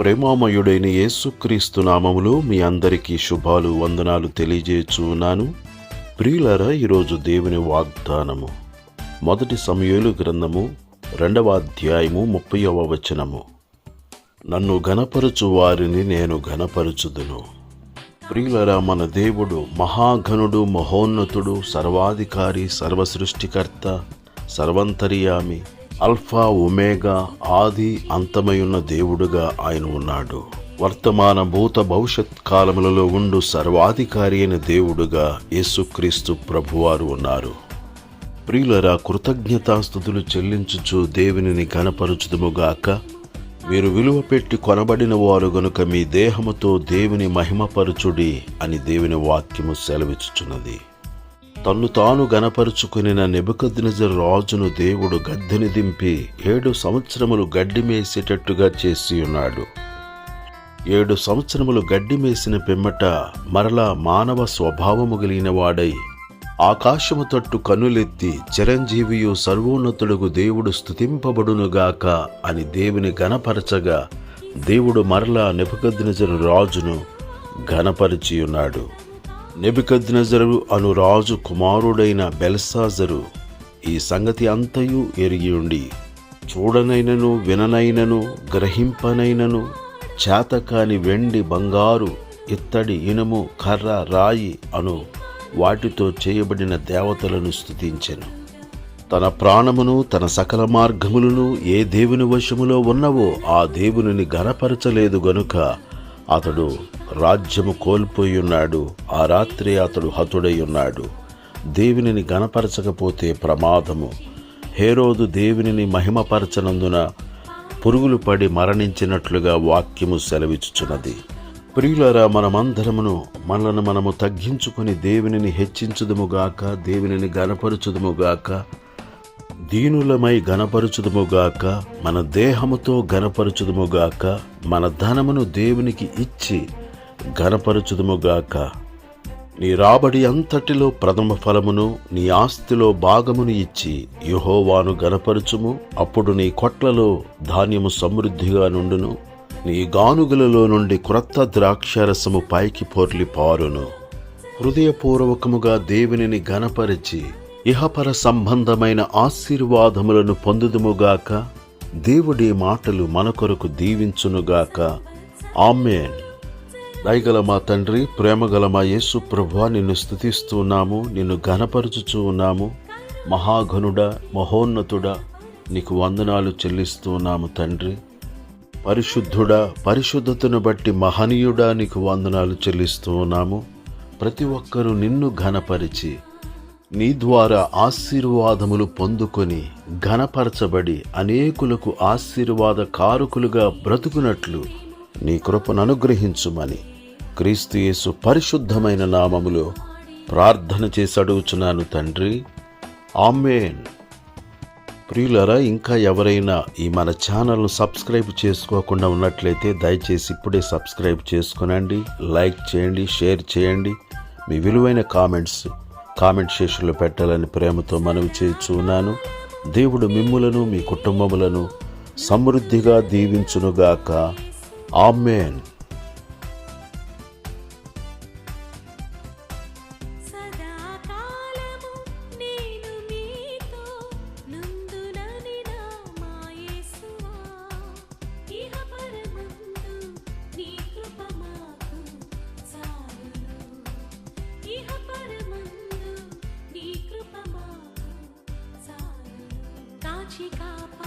ప్రేమామయుడైన యేసుక్రీస్తు నామములో మీ అందరికీ శుభాలు వందనాలు తెలియజేచున్నాను ప్రియులరా ఈరోజు దేవుని వాగ్దానము. మొదటి సమయలు గ్రంథము రెండవ అధ్యాయము ముప్పైవ వచనము. నన్ను ఘనపరచు వారిని నేను ఘనపరచుదును. ప్రియులరా మన దేవుడు మహాఘనుడు మహోన్నతుడు సర్వాధికారి సర్వసృష్టికర్త సర్వంతర్యామి అల్ఫా ఒమేగా ఆది అంతమయున్న దేవుడుగా ఆయన ఉన్నాడు. వర్తమాన భూత భవిష్యత్ కాలములలో ఉండు సర్వాధికారి అయిన దేవుడుగా యేసుక్రీస్తు ప్రభువారు ఉన్నారు. ప్రియులరా కృతజ్ఞతాస్థుతులు చెల్లించుచు దేవునిని గాక మీరు విలువ పెట్టి కొనబడిన వారు గనుక మీ దేహముతో దేవుని మహిమపరచుడి అని దేవుని వాక్యము సెలవిచ్చుచున్నది. తన్ను తాను గనపరుచుకునిన నెబుకద్నెజర్ రాజును దేవుడు గద్దెని దింపి ఏడు సంవత్సరములు గడ్డి మేసేటట్టుగా చేసి ఉన్నాడు ఏడు సంవత్సరములు గడ్డి మేసిన పిమ్మట మరలా మానవ స్వభావము కలిగిన వాడై ఆకాశము తట్టు కన్నులెత్తి చిరంజీవియు సర్వోన్నతుడుగు దేవుడు స్థుతింపబడునుగాక అని దేవుని గనపరచగా దేవుడు మరలా నెబుకద్నెజరు రాజును ఘనపరిచియున్నాడు ఉన్నాడు నెబికద్నెజరు అను రాజు కుమారుడైన బెల్సాజరు ఈ సంగతి అంతయు ఎరిగి ఉండి చూడనైనను విననైనను గ్రహింపనైనను చేతకాని వెండి బంగారు ఇత్తడి ఇనుము కర్ర రాయి అను వాటితో చేయబడిన దేవతలను స్థుతించెను తన ప్రాణమును తన సకల మార్గములను ఏ దేవుని వశములో ఉన్నవో ఆ దేవునిని గనపరచలేదు గనుక అతడు రాజ్యము కోల్పోయి ఉన్నాడు ఆ రాత్రి అతడు హతుడై ఉన్నాడు దేవునిని గణపరచకపోతే ప్రమాదము. హేరోదు దేవునిని మహిమపరచనందున పురుగులు పడి మరణించినట్లుగా వాక్యము సెలవిచ్చుచున్నది. ప్రియులరా మనమందరమును మనలను మనము తగ్గించుకొని దేవునిని హెచ్చించుదుముగాక దేవునిని గాక దీనులమై గనపరచుదుముగాక మన దేహముతో గనపరచుదుముగాక మన ధనమును దేవునికి ఇచ్చి గనపరచుదుముగాక నీ రాబడి అంతటిలో ప్రథమ ఫలమును నీ ఆస్తిలో భాగమును ఇచ్చి యుహోవాను గనపరచుము అప్పుడు నీ కొట్లలో ధాన్యము సమృద్ధిగా నుండును. నీ గానుగులలో నుండి క్రొత్త ద్రాక్షరసము పైకి పొర్లి పారును హృదయపూర్వకముగా దేవునిని గనపరిచి ఇహపర సంబంధమైన ఆశీర్వాదములను పొందుదుముగాక దేవుడి మాటలు మన కొరకు దీవించునుగాక. ఆమెన్. దయగల మా తండ్రి ప్రేమగల మా యేసు ప్రభా నిన్ను స్థుతిస్తున్నాము నిన్ను ఘనపరుచుచూ ఉన్నాము. మహాఘనుడ మహోన్నతుడా నీకు వందనాలు చెల్లిస్తున్నాము తండ్రి. పరిశుద్ధుడ పరిశుద్ధతను బట్టి మహనీయుడా నీకు వందనాలు చెల్లిస్తూ ఉన్నాము. ప్రతి ఒక్కరూ నిన్ను ఘనపరిచి నీ ద్వారా ఆశీర్వాదములు పొందుకొని ఘనపరచబడి అనేకులకు ఆశీర్వాద కారుకులుగా బ్రతుకునట్లు నీ కృపను అనుగ్రహించుమని క్రీస్తుయేసు పరిశుద్ధమైన నామములో ప్రార్థన చేసి అడుగుచున్నాను తండ్రి. ఆమెన్. ప్రియులరా ఇంకా ఎవరైనా ఈ మన ఛానల్ను సబ్స్క్రైబ్ చేసుకోకుండా ఉన్నట్లయితే దయచేసి ఇప్పుడే సబ్స్క్రైబ్ చేసుకునండి లైక్ చేయండి షేర్ చేయండి. మీ విలువైన కామెంట్స్ కామెంట్ సెషన్లో పెట్టాలని ప్రేమతో మనవి చేయుచున్నాను దేవుడు మిమ్ములను మీ కుటుంబములను సమృద్ధిగా దీవించునుగాక. ఆమెన్. chica